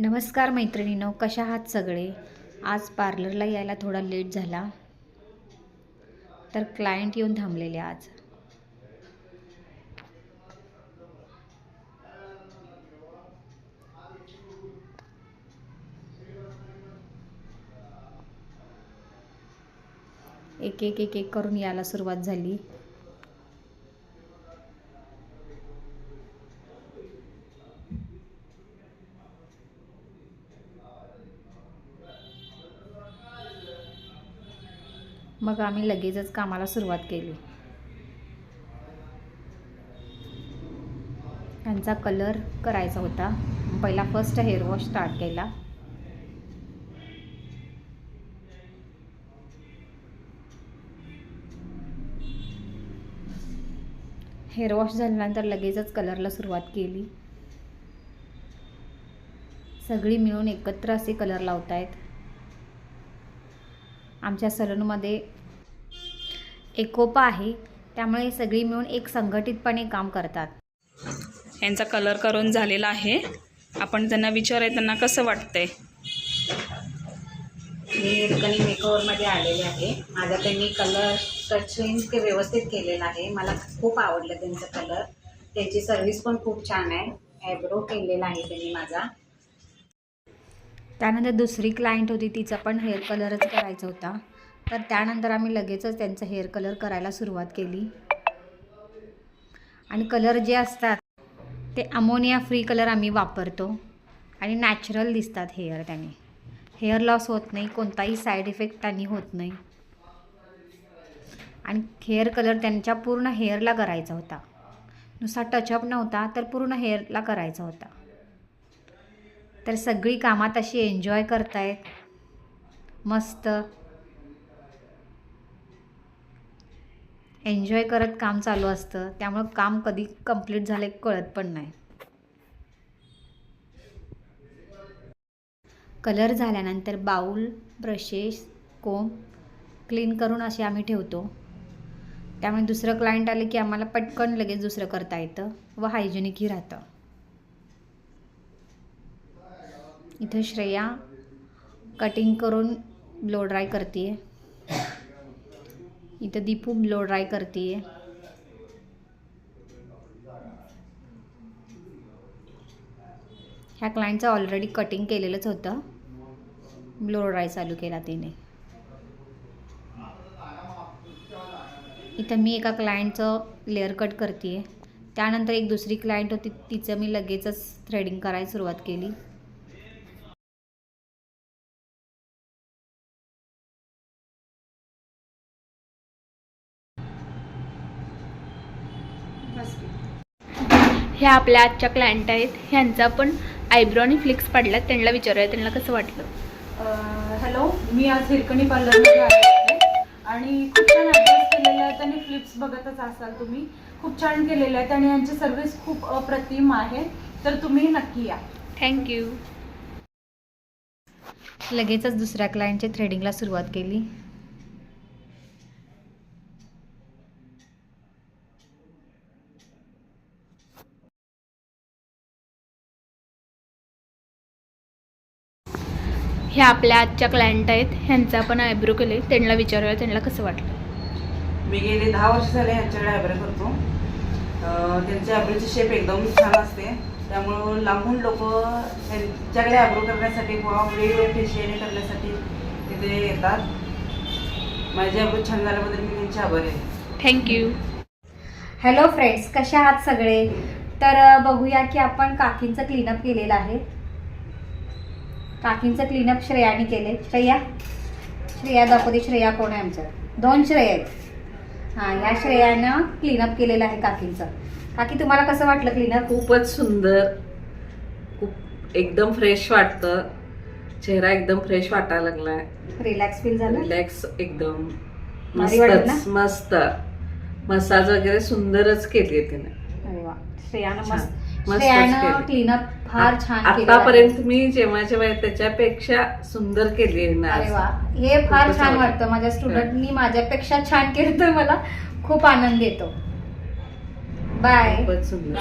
नमस्कार मैत्रिणीनो कशा आहात सगळे? आज पार्लरला यायला थोडा लेट झाला. तर क्लायंट येऊन थांबलेले आज. एक एक एक एक करून यायला सुरुवात झाली. मग आम्ही लगेचच कामाला सुरुवात केली. त्यांचा कलर करायचा होता. पहिला फर्स्ट हेअर वॉश स्टार्ट केला. हेअर वॉश झाल्यानंतर लगेचच कलरला सुरुवात केली. सगळी मिळून एकत्र असे कलर लावतायत. आमच्या सलूनमध्ये एकोपा आहे. त्यामुळे सगळी मिळून एक संघटितपणे काम करतात. यांचा कलर करून झालेला आहे. आपण त्यांना विचारूया त्यांना कसं वाटतंय? मी हिरकणी मेकओवरमध्ये आलेले आहे. माझा त्यांनी कलर टचिंग ते व्यवस्थित केलेला आहे. मला खूप आवडलं त्यांचा कलर त्याची सर्विस पण खूप छान आहे. ॲब्रो केलेला आहे त्यांनी माझा. त्यानंतर दुसरी क्लायंट होती तिचा पण हेअर कलरच करायचा होता. तर त्यानंतर आम्ही लगेचच त्यांचा हेअर कलर करायला सुरुवात केली. आणि कलर जे असतात ते अमोनिया फ्री कलर आम्ही वापरतो. आणि नॅचरल दिसतात हेअर त्याने. हेअर लॉस होत नाही कोणताही साईड इफेक्ट त्यांनी होत नाही. आणि हेअर कलर त्यांच्या पूर्ण हेअरला करायचा होता. नुसता टचअप नव्हता तर पूर्ण हेअरला करायचा होता. तर सगळी कामात अशी एन्जॉय करतायत. मस्त. एन्जॉय करत काम चालू असतं. त्यामुळं काम कधी कंप्लीट झाले कळत पण नाही. कलर झाल्यानंतर बाऊल ब्रशेस कोम क्लीन करून असे आम्ही ठेवतो. त्यामुळे दुसरं क्लायंट आलं की आम्हाला पटकन लगेच दुसरं करता येतं व हायजेनिकही राहतं. इथं श्रेया कटिंग करून ब्लो ड्राय करते इथं दीपू ब्लो ड्राय करते ह्या क्लायंटचं ऑलरेडी कटिंग केलेलंच होतं. ब्लो ड्राय चालू केला तिने. इथं मी एका क्लायंटचं लेअर कट करते त्यानंतर एक दुसरी क्लायंट होती तिचं मी लगेचच थ्रेडिंग करायला सुरुवात केली. ह्या आपल्या आजच्या क्लायंट आहेत. ह्यांचा पण आयब्रो आणि फ्लिक्स पडला त्यांना विचारूया त्यांना कसं वाटलं? हॅलो मी आज हिरकणी पार्लरमध्ये आले आहे. आणि खूप छान अभ्यास केलेला आहे आणि फ्लिप्स बघतच असाल तुम्ही. खूप छान केलेले आहेत आणि यांची सर्व्हिस खूप अप्रतिम आहे. तर तुम्ही नक्की या. थँक्यू लगेचच दुसऱ्या क्लायंटच्या थ्रेडिंगला सुरुवात केली. ह्या आपल्या आजच्या क्लायंट आहेत. ह्यांचा पण आयब्रो केले. त्यांना विचारूया. त्यांना कसं वाटलं? मी गेले दहा वर्ष झाले ह्यांच्याकडे आयब्रो करतो. त्यांची आयब्रोची शेप एकदम छान असते. त्यामुळं लांबून लोक त्यांच्याकडे आयब्रो करण्यासाठी किंवा वेगवेगळे फेशियल करण्यासाठी तिथे येतात. माझी आयब्रो छान झाल्याबद्दल मी त्यांची आभारी आहे. थँक्यू हॅलो फ्रेंड्स कशा आहात सगळे? तर बघूया की आपण काकींचं क्लीनअप केलेलं आहे. काकींचं क्लीनअप श्रेयाने केले श्रेया? श्रेया दाखवते. श्रेया कोण आहे आमच्या दोन श्रेया आहेत. हां या श्रेयानं क्लीनअप केलेलं आहे काकींचं. काकी तुम्हाला कसं वाटलं क्लीनअप खूपच सुंदर. खूप एकदम फ्रेश वाटतं. चेहरा एकदम फ्रेश वाटायला लागलाय. रिलॅक्स फील झालं? रिलॅक्स एकदम? मस्तच मस्त. मसाज वगैरे सुंदरच केली तिने. श्रेयानं. मस्त श्रेयानं केली. क्लीनअप फार छान. आतापर्यंत मी जेव्हा जेव्हा त्याच्यापेक्षा सुंदर केली आहे अरे वा. हे फार छान. वाटतं. माझ्या स्टुडंटनी माझ्यापेक्षा छान केलं तर मला खूप आनंद येतो. बाय खूपच सुंदर.